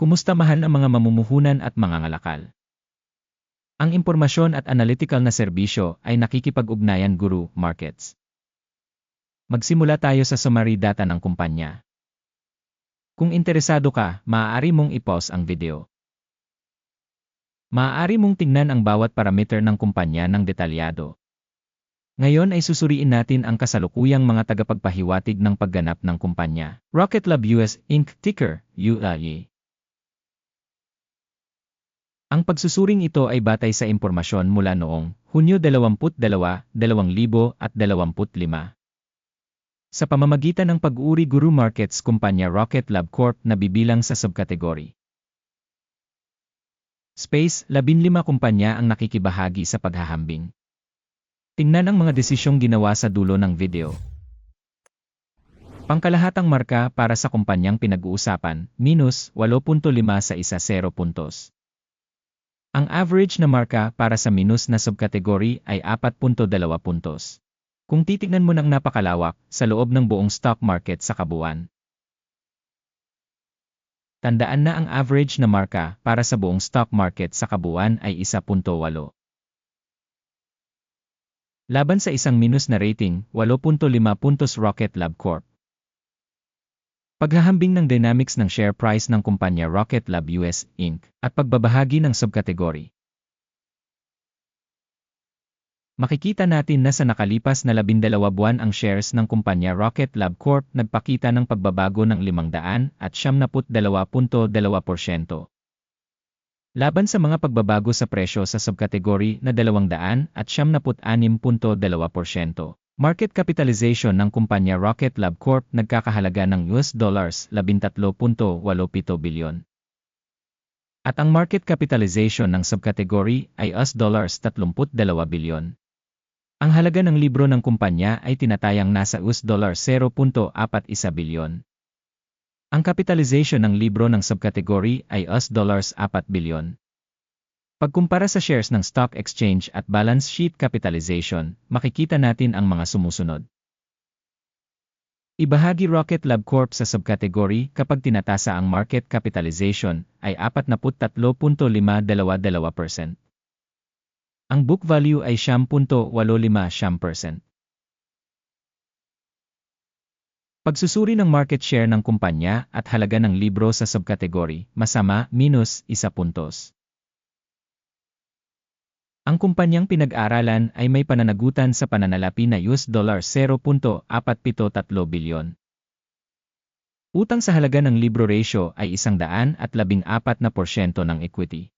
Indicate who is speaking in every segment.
Speaker 1: Kumusta mahal ng mga mamumuhunan at mga ngalakal? Ang impormasyon at analytical na serbisyo ay nakikipag-ugnayan Guru Markets. Magsimula tayo sa summary data ng kumpanya. Kung interesado ka, maaari mong i-pause ang video. Maaari mong tingnan ang bawat parameter ng kumpanya ng detalyado. Ngayon ay susuriin natin ang kasalukuyang mga tagapagpahiwatig ng pagganap ng kumpanya. Rocket Lab US Inc. Ticker, ULE. Ang pagsusuring ito ay batay sa impormasyon mula noong Hunyo 22, 2025. Sa pamamagitan ng pag-uri Guru Markets Kumpanya Rocket Lab Corp na bibilang sa subkategory. Space, 15 kumpanya ang nakikibahagi sa paghahambing. Tingnan ang mga desisyong ginawa sa dulo ng video. Pangkalahatang marka para sa kumpanyang pinag-uusapan, minus 8.5 sa isa 0 puntos. Ang average na marka para sa minus na subkategory ay 4.2 puntos. Kung titignan mo ng napakalawak sa loob ng buong stock market sa kabuuan. Tandaan na ang average na marka para sa buong stock market sa kabuuan ay 1.8. Laban sa isang minus na rating, 8.5 puntos Rocket Lab Corp. Paghahambing ng dynamics ng share price ng kumpanya Rocket Lab US Inc. at pagbabahagi ng subkategory. Makikita natin na sa nakalipas na 12 buwan ang shares ng kumpanya Rocket Lab Corp nagpakita ng pagbabago ng 500 at 72.2%. Laban sa mga pagbabago sa presyo sa subkategory na 200 at 76.2%. Market capitalization ng kumpanya Rocket Lab Corp nagkakahalaga ng US dollars 13.87 bilyon. At ang market capitalization ng subkategory ay US dollars 32 bilyon. Ang halaga ng libro ng kumpanya ay tinatayang nasa US dollars 0.41 bilyon. Ang capitalization ng libro ng subkategory ay US dollars 4 bilyon. Pagkumpara sa shares ng stock exchange at balance sheet capitalization, makikita natin ang mga sumusunod. Ibahagi Rocket Lab Corp sa subkategory kapag tinatasa ang market capitalization ay 43.522%. Ang book value ay 10.85%. Pagsusuri ng market share ng kumpanya at halaga ng libro sa subkategory, masama, minus, isa puntos. Ang kumpanyang pinag-aralan ay may pananagutan sa pananalapi na US dollar 0.473 bilyon. Utang sa halaga ng libro ratio ay 114% ng equity.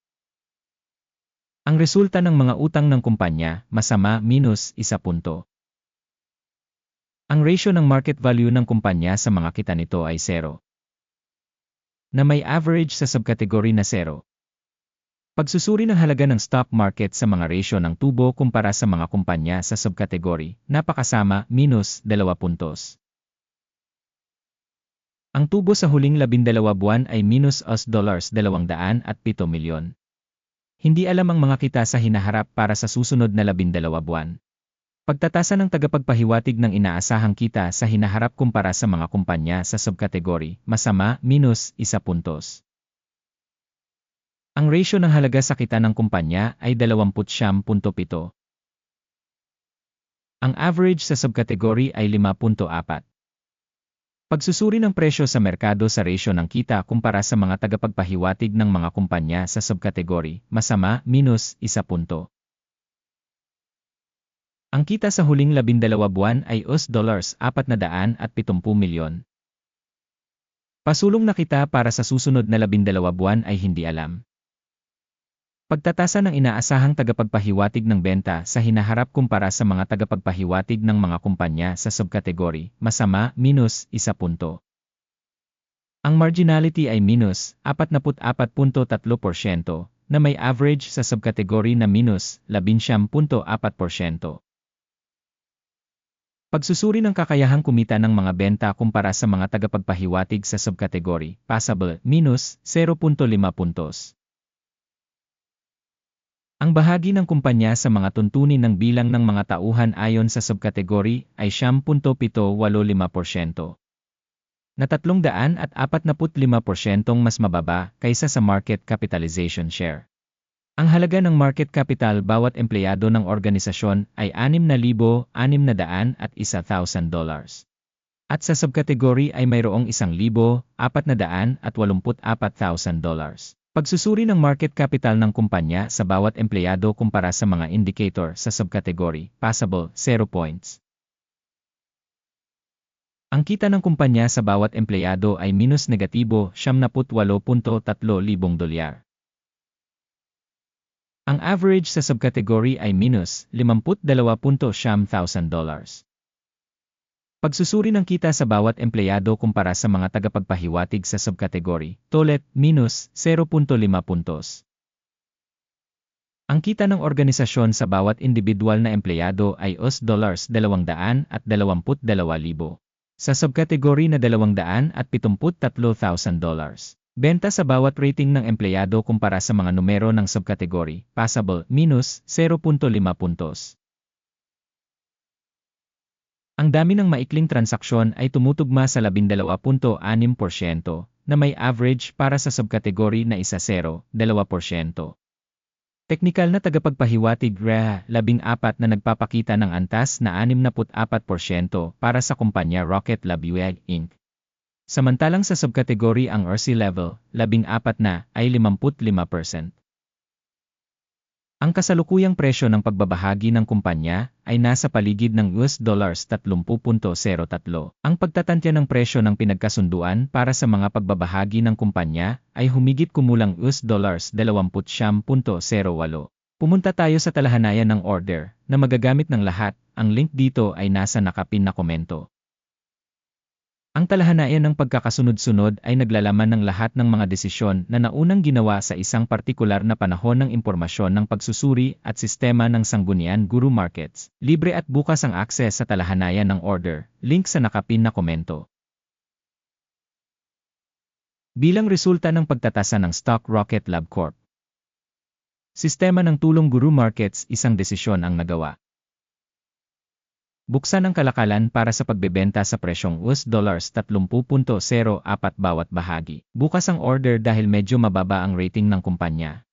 Speaker 1: Ang resulta ng mga utang ng kumpanya, masama minus 1 punto. Ang ratio ng market value ng kumpanya sa mga kita nito ay 0. Na may average sa subkategory na 0. Pagsusuri ng halaga ng stock market sa mga ratio ng tubo kumpara sa mga kumpanya sa subkategory, napakasama, minus 2 puntos. Ang tubo sa huling 12 buwan ay minus US dollars 207 milyon. Hindi alam ang mga kita sa hinaharap para sa susunod na 12 buwan. Pagtatasa ng tagapagpahiwatig ng inaasahang kita sa hinaharap kumpara sa mga kumpanya sa subkategory, masama, minus 1 puntos. Ang ratio ng halaga sa kita ng kumpanya ay 20.7. Ang average sa subkategory ay 5.4. Pagsusuri ng presyo sa merkado sa ratio ng kita kumpara sa mga tagapagpahiwatig ng mga kumpanya sa subkategory, masama, minus, 1 punto. Ang kita sa huling 12 buwan ay US dollars 470 milyon. Pasulong na kita para sa susunod na 12 buwan ay hindi alam. Pagtatasa ng inaasahang tagapagpahiwatig ng benta sa hinaharap kumpara sa mga tagapagpahiwatig ng mga kumpanya sa subkategory, masama, minus, 1 punto. Ang marginality ay minus 44.3% na may average sa subkategory na minus 11.4%. Pagsusuri ng kakayahang kumita ng mga benta kumpara sa mga tagapagpahiwatig sa subkategory, passable, minus 0.5 puntos. Ang bahagi ng kumpanya sa mga tuntunin ng bilang ng mga tauhan ayon sa subkategory ay 7.785%. na 300 at 45% mas mababa kaysa sa market capitalization share. Ang halaga ng market capital bawat empleyado ng organisasyon ay 6,600 at 1,000 dollars. At sa subkategory ay mayroong 1,484,000 dollars. Pagsusuri ng market capital ng kumpanya sa bawat empleyado kumpara sa mga indicator sa subkategory, passable, 0 points. Ang kita ng kumpanya sa bawat empleyado ay minus negatibo 78.3 libong dolyar. Ang average sa subcategory ay minus 52.7 thousand dollars. Pagsusuri ng kita sa bawat empleyado kumpara sa mga tagapagpahiwatig sa subcategory, tolet, minus 0.5 puntos. Ang kita ng organisasyon sa bawat individual na empleyado ay US dollars 200 at 22,000. Sa subcategory na 200 at 73,000 dollars. Benta sa bawat rating ng empleyado kumpara sa mga numero ng subkategory, passable, minus 0.5 puntos. Ang dami ng maikling transaksyon ay tumutugma sa 12.6% na may average para sa subkategory na isa 0, 2%. Teknikal na tagapagpahiwatig REA 14 na nagpapakita ng antas na 64% para sa kumpanya Rocket Lab UEG Inc. Samantalang sa subkategory ang RC level, 14 na, ay 55%. Ang kasalukuyang presyo ng pagbabahagi ng kumpanya ay nasa paligid ng US dollars 30.03. Ang pagtatantya ng presyo ng pinagkasunduan para sa mga pagbabahagi ng kumpanya ay humigit kumulang US dollars 20.08. Pumunta tayo sa talahanayan ng order na magagamit ng lahat. Ang link dito ay nasa nakapin na komento. Ang talahanayan ng pagkakasunod-sunod ay naglalaman ng lahat ng mga desisyon na naunang ginawa sa isang partikular na panahon ng impormasyon ng pagsusuri at sistema ng sanggunian Guru Markets. Libre at bukas ang akses sa talahanayan ng order. Link sa nakapin na komento. Bilang resulta ng pagtatasa ng Stock Rocket Lab Corp. Sistema ng tulong Guru Markets isang desisyon ang nagawa. Buksan ang kalakalan para sa pagbebenta sa presyong US dollars 30.04 bawat bahagi. Bukas ang order dahil medyo mababa ang rating ng kumpanya.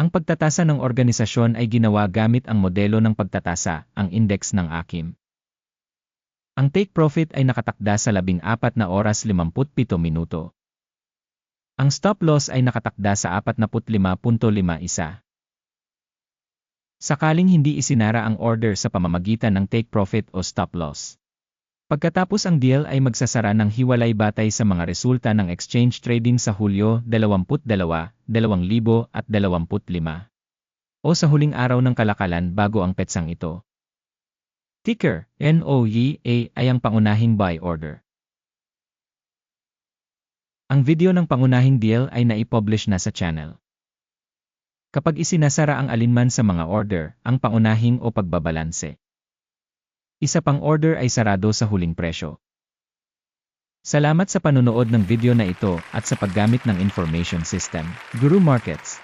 Speaker 1: Ang pagtatasa ng organisasyon ay ginawa gamit ang modelo ng pagtatasa, ang index ng AKIM. Ang take profit ay nakatakda sa 14 na oras 57 minuto. Ang stop loss ay nakatakda sa 45.51. Sakaling hindi isinara ang order sa pamamagitan ng take profit o stop loss. Pagkatapos ang deal ay magsasara ng hiwalay batay sa mga resulta ng exchange trading sa Hulyo 22, 2025 o sa huling araw ng kalakalan bago ang petsang ito. Ticker, NOYA ay ang pangunahing buy order. Ang video ng pangunahing deal ay naipublish na sa channel. Kapag isinasara ang alinman sa mga order, ang pangunahing o pagbabalanse. Isa pang order ay sarado sa huling presyo. Salamat sa panonood ng video na ito at sa paggamit ng information system, Guru Markets.